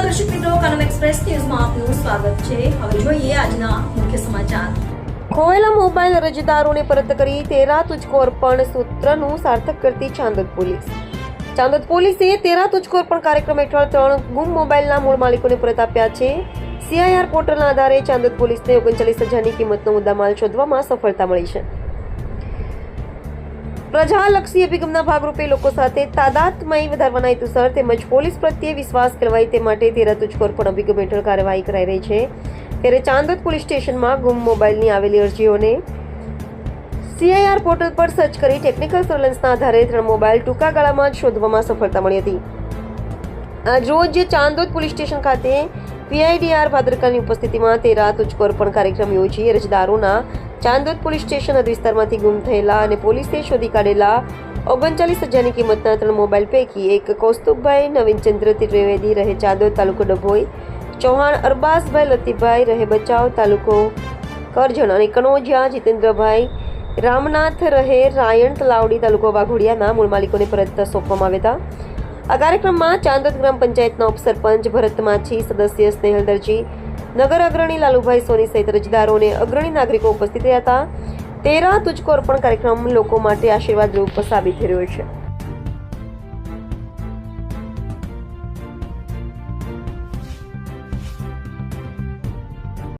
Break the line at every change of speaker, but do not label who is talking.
નમસ્કાર દર્શક મિત્રો, કનમ એક્સપ્રેસ ન્યૂઝમાં આપનું સ્વાગત છે. હવે જોઈએ આજના મુખ્ય સમાચાર.
ખોવાયેલા મોબાઈલ અરજદારોને પરત કરી તેરા તુજકો અર્પણ સૂત્રનું સાર્થક કરતી ચાંદોદ પોલીસ. ચાંદોદ પોલીસે તેરા તુજકો અર્પણ કાર્યક્રમ હેઠળ ત્રણ ગુમ મોબાઈલના મૂળ માલિકોને પરત આપ્યા છે. સીઆઈઆર પોર્ટલના આધારે ચાંદોદ પોલીસને ઓગણચાલીસ હજારની કિંમતનો મુદ્દામાલ શોધવામાં સફળતા મળી છે. પ્રજાલક્ષી અભિગમના ભાગરૂપે લોકો સાથે તાદાત્મય વધારવાના હેતુસર તેમજ પોલીસ પ્રત્યે વિશ્વાસ કરવાય તે માટે તેરા તુજકો પણ અભિગમ હેઠળ કાર્યવાહી કરાઈ રહી છે. ત્યારે ચાંદોદ પોલીસ સ્ટેશનમાં ગુમ મોબાઈલની આવેલી અરજીઓને સીઆઈઆર પોર્ટલ પર સર્ચ કરી ટેકનિકલ સર્વેલન્સના આધારે ત્રણ મોબાઈલ ટૂંકા ગાળામાં જ શોધવામાં સફળતા મળી હતી. આજ રોજ ચાંદોદ પોલીસ સ્ટેશન ખાતે પીઆઈડીઆર ભાદરકાની ઉપસ્થિતિમાં તેરા રાત અર્પણ કાર્યક્રમ યોજી અરજદારોના ચાંદોદ પોલીસ સ્ટેશન હદ વિસ્તારમાંથી ગુમ થયેલા અને પોલીસે શોધી કાઢેલા ઓગણચાલીસ હજારની કિંમતના ત્રણ મોબાઈલ પૈકી એક કૌસ્તુભભાઈ નવીનચંદ્ર ત્રિવેદી રહે ચાંદોદ તાલુકો ડભોઈ, ચૌહાણ અરબાસભાઈ, લતીભાઈ રહે બચાવ તાલુકો કરજણ અને કનોજિયા, જીતેન્દ્રભાઈ રામનાથ રહે રાયણ તલાવડી તાલુકો વાઘોડિયાના મૂળ માલિકોને પરત સોંપવામાં આવ્યા હતા. આ કાર્યક્રમમાં ચાંદોદ ગ્રામ પંચાયતના ઉપસરપંચ ભરત માછી, સદસ્ય સ્નેહલ દરજી, નગર અગ્રણી લાલુભાઈ સોની સહિત અરજદારો અને અગ્રણી નાગરિકો ઉપસ્થિત રહ્યા હતા. તેરા તુજકો અર્પણ કાર્યક્રમ લોકો માટે આશીર્વાદ રૂપ સાબિત થઈ રહ્યો છે.